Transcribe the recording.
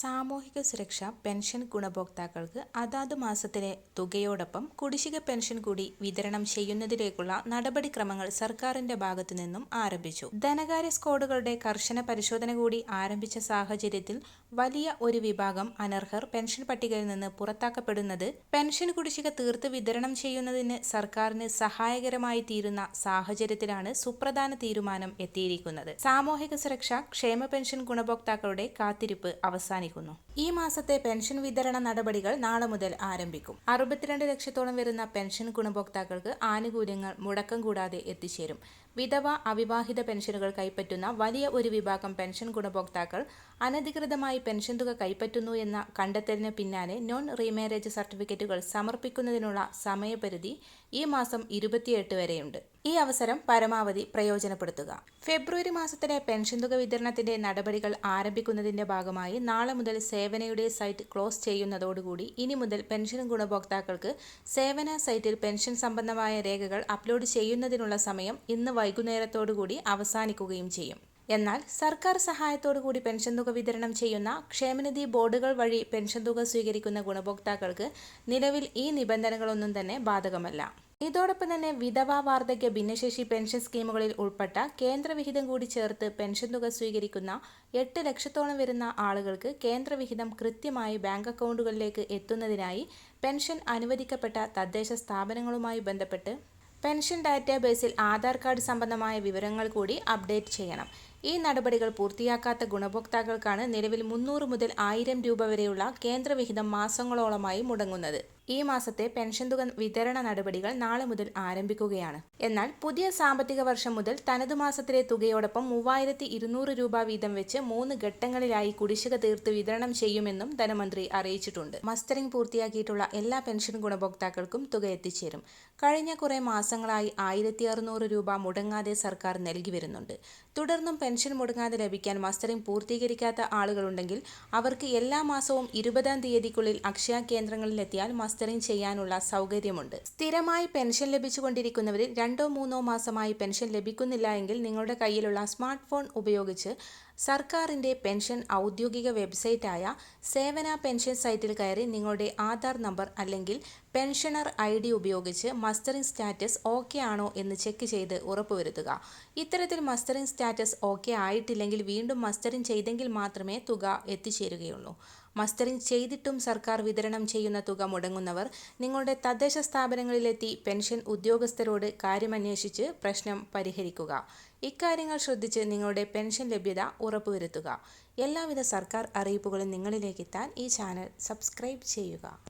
സാമൂഹിക സുരക്ഷ പെൻഷൻ ഗുണഭോക്താക്കൾക്ക് അതാത് മാസത്തിലെ തുകയോടൊപ്പം കുടിശ്ശിക പെൻഷൻ കൂടി വിതരണം ചെയ്യുന്നതിലേക്കുള്ള നടപടിക്രമങ്ങൾ സർക്കാരിന്റെ ഭാഗത്തു നിന്നും ആരംഭിച്ചു. ധനകാര്യ സ്കോഡുകളുടെ കർശന പരിശോധന കൂടി ആരംഭിച്ച സാഹചര്യത്തിൽ വലിയ ഒരു വിഭാഗം അനർഹർ പെൻഷൻ പട്ടികയിൽ നിന്ന് പുറത്താക്കപ്പെടുന്നത് പെൻഷൻ കുടിശ്ശിക തീർത്ത് വിതരണം ചെയ്യുന്നതിന് സർക്കാരിന് സഹായകരമായി തീരുന്ന സാഹചര്യത്തിലാണ് സുപ്രധാന തീരുമാനം എത്തിയിരിക്കുന്നത്. സാമൂഹിക സുരക്ഷ ക്ഷേമ പെൻഷൻ ഗുണഭോക്താക്കളുടെ കാത്തിരിപ്പ് അവസാനിക്കുന്നു ഈ മാസത്തെ പെൻഷൻ വിതരണ നടപടികൾ നാളെ മുതൽ ആരംഭിക്കും. അറുപത്തിരണ്ട് ലക്ഷത്തോളം വരുന്ന പെൻഷൻ ഗുണഭോക്താക്കൾക്ക് ആനുകൂല്യങ്ങൾ മുടക്കം കൂടാതെ എത്തിച്ചേരും. വിധവ അവിവാഹിത പെൻഷനുകൾ കൈപ്പറ്റുന്ന വലിയ ഒരു വിഭാഗം പെൻഷൻ ഗുണഭോക്താക്കൾ അനധികൃതമായി പെൻഷൻ തുക കൈപ്പറ്റുന്നു എന്ന കണ്ടെത്തലിന് പിന്നാലെ നോൺ റീമാരേജ് സർട്ടിഫിക്കറ്റുകൾ സമർപ്പിക്കുന്നതിനുള്ള സമയപരിധി ഈ മാസം ഇരുപത്തിയെട്ട് വരെയുണ്ട്. ഈ അവസരം പരമാവധി പ്രയോജനപ്പെടുത്തുക. ഫെബ്രുവരി മാസത്തിലെ പെൻഷൻ തുക വിതരണത്തിന്റെ നടപടികൾ ആരംഭിക്കുന്നതിന്റെ ഭാഗമായി നാളെ മുതൽ സേവനയുടെ സൈറ്റ് ക്ലോസ് ചെയ്യുന്നതോടുകൂടി ഇനി മുതൽ പെൻഷൻ ഗുണഭോക്താക്കൾക്ക് സേവന സൈറ്റിൽ പെൻഷൻ സംബന്ധമായ രേഖകൾ അപ്ലോഡ് ചെയ്യുന്നതിനുള്ള സമയം ഇന്ന് വൈകുന്നേരത്തോടുകൂടി അവസാനിക്കുകയും ചെയ്യും. എന്നാൽ സർക്കാർ സഹായത്തോടുകൂടി പെൻഷൻ തുക വിതരണം ചെയ്യുന്ന ക്ഷേമനിധി ബോർഡുകൾ വഴി പെൻഷൻ തുക സ്വീകരിക്കുന്ന ഗുണഭോക്താക്കൾക്ക് നിലവിൽ ഈ നിബന്ധനകളൊന്നും തന്നെ ബാധകമല്ല. ഇതോടൊപ്പം തന്നെ വിധവ വാർദ്ധക്യ ഭിന്നശേഷി പെൻഷൻ സ്കീമുകളിൽ ഉൾപ്പെട്ട കേന്ദ്രവിഹിതം കൂടി ചേർത്ത് പെൻഷൻ തുക സ്വീകരിക്കുന്ന എട്ട് ലക്ഷത്തോളം വരുന്ന ആളുകൾക്ക് കേന്ദ്രവിഹിതം കൃത്യമായി ബാങ്ക് അക്കൗണ്ടുകളിലേക്ക് എത്തുന്നതിനായി പെൻഷൻ അനുവദിക്കപ്പെട്ട തദ്ദേശ സ്ഥാപനങ്ങളുമായി ബന്ധപ്പെട്ട് പെൻഷൻ ഡാറ്റാബേസിൽ ആധാർ കാർഡ് സംബന്ധമായ വിവരങ്ങൾ കൂടി അപ്ഡേറ്റ് ചെയ്യണം. ഈ നടപടികൾ പൂർത്തിയാക്കാത്ത ഗുണഭോക്താക്കൾക്കാണ് നിലവിൽ മുന്നൂറ് മുതൽ ആയിരം രൂപ വരെയുള്ള കേന്ദ്രവിഹിതം മാസങ്ങളോളമായി മുടങ്ങുന്നത്. ഈ മാസത്തെ പെൻഷൻ തുക വിതരണ നടപടികൾ നാളെ മുതൽ ആരംഭിക്കുകയാണ്. എന്നാൽ പുതിയ സാമ്പത്തിക വർഷം മുതൽ തനതു മാസത്തിലെ തുകയോടൊപ്പം മൂവായിരത്തി ഇരുന്നൂറ് രൂപ വീതം വെച്ച് മൂന്ന് ഘട്ടങ്ങളിലായി കുടിശ്ശിക തീർത്ത് വിതരണം ചെയ്യുമെന്നും ധനമന്ത്രി അറിയിച്ചിട്ടുണ്ട്. മസ്റ്ററിംഗ് പൂർത്തിയാക്കിയിട്ടുള്ള എല്ലാ പെൻഷൻ ഗുണഭോക്താക്കൾക്കും തുക എത്തിച്ചേരും. കഴിഞ്ഞ കുറെ മാസങ്ങളായി ആയിരത്തി അറുന്നൂറ് രൂപ മുടങ്ങാതെ സർക്കാർ നൽകി വരുന്നുണ്ട്. തുടർന്നും പെൻഷൻ മുടങ്ങാതെ ലഭിക്കാൻ മസ്റ്ററിംഗ് പൂർത്തീകരിക്കാത്ത ആളുകളുണ്ടെങ്കിൽ അവർക്ക് എല്ലാ മാസവും ഇരുപതാം തീയതിക്കുള്ളിൽ അക്ഷയ കേന്ദ്രങ്ങളിലെത്തിയാൽ മസ്റ്ററിംഗ് ചെയ്യാനുള്ള സൗകര്യമുണ്ട്. സ്ഥിരമായി പെൻഷൻ ലഭിച്ചുകൊണ്ടിരിക്കുന്നവരിൽ രണ്ടോ മൂന്നോ മാസമായി പെൻഷൻ ലഭിക്കുന്നില്ല എങ്കിൽ നിങ്ങളുടെ കയ്യിലുള്ള സ്മാർട്ട് ഫോൺ ഉപയോഗിച്ച് സർക്കാരിന്റെ പെൻഷൻ ഔദ്യോഗിക വെബ്സൈറ്റായ സേവന പെൻഷൻ സൈറ്റിൽ കയറി നിങ്ങളുടെ ആധാർ നമ്പർ അല്ലെങ്കിൽ പെൻഷനർ ഐ ഡി ഉപയോഗിച്ച് മസ്റ്ററിംഗ് സ്റ്റാറ്റസ് ഓക്കെ ആണോ എന്ന് ചെക്ക് ചെയ്ത് ഉറപ്പുവരുത്തുക. ഇത്തരത്തിൽ മസ്റ്ററിംഗ് സ്റ്റാറ്റസ് ഓക്കെ ആയിട്ടില്ലെങ്കിൽ വീണ്ടും മസ്റ്ററിംഗ് ചെയ്തെങ്കിൽ മാത്രമേ തുക എത്തിച്ചേരുകയുള്ളൂ. മസ്റ്ററിംഗ് ചെയ്തിട്ടും സർക്കാർ വിതരണം ചെയ്യുന്ന തുക മുടങ്ങുന്നവർ നിങ്ങളുടെ തദ്ദേശ സ്ഥാപനങ്ങളിലെത്തി പെൻഷൻ ഉദ്യോഗസ്ഥരോട് കാര്യമന്വേഷിച്ച് പ്രശ്നം പരിഹരിക്കുക. ഇക്കാര്യങ്ങൾ ശ്രദ്ധിച്ച് നിങ്ങളുടെ പെൻഷൻ ലഭ്യത ഉറപ്പുവരുത്തുക. എല്ലാവിധ സർക്കാർ അറിയിപ്പുകളും നിങ്ങളിലേക്കെത്താൻ ഈ ചാനൽ സബ്സ്ക്രൈബ് ചെയ്യുക.